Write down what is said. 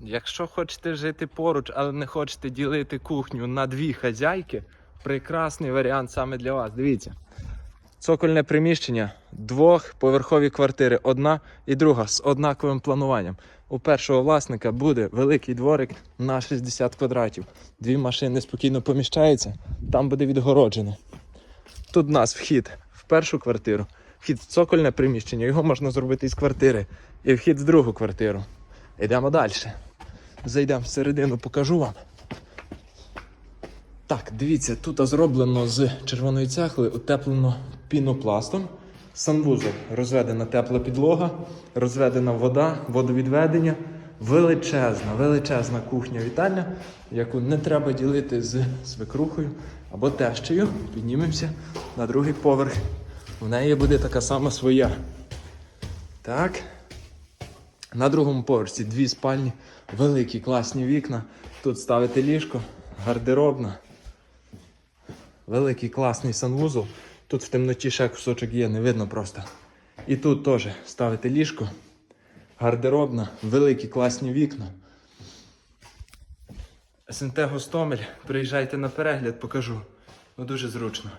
Якщо хочете жити поруч, але не хочете ділити кухню на дві хазяйки, прекрасний варіант саме для вас. Дивіться. Цокольне приміщення, двохповерхові квартири, одна і друга з однаковим плануванням. У першого власника буде великий дворик на 60 квадратів. Дві машини спокійно поміщаються, там буде відгороджено. Тут у нас вхід в першу квартиру, вхід в цокольне приміщення, його можна зробити із квартири, і вхід в другу квартиру. Йдемо далі. Зайдемо всередину, покажу вам. Так, дивіться, тут зроблено з червоної цегли, утеплено пінопластом. Санвузол розведена тепла підлога, розведена вода, водовідведення. Величезна, величезна кухня вітальня, яку не треба ділити з свекрухою або тещею. Піднімемося на другий поверх. В неї буде така сама своя. Так. На другому поверсі дві спальні, великі класні вікна. Тут ставити ліжко, гардеробна. Великий класний санвузол. Тут в темноті ще кусочок є, не видно просто. І тут теж ставити ліжко, гардеробна, великі класні вікна. СНТ Гостомель, приїжджайте на перегляд, покажу. Ну дуже зручно.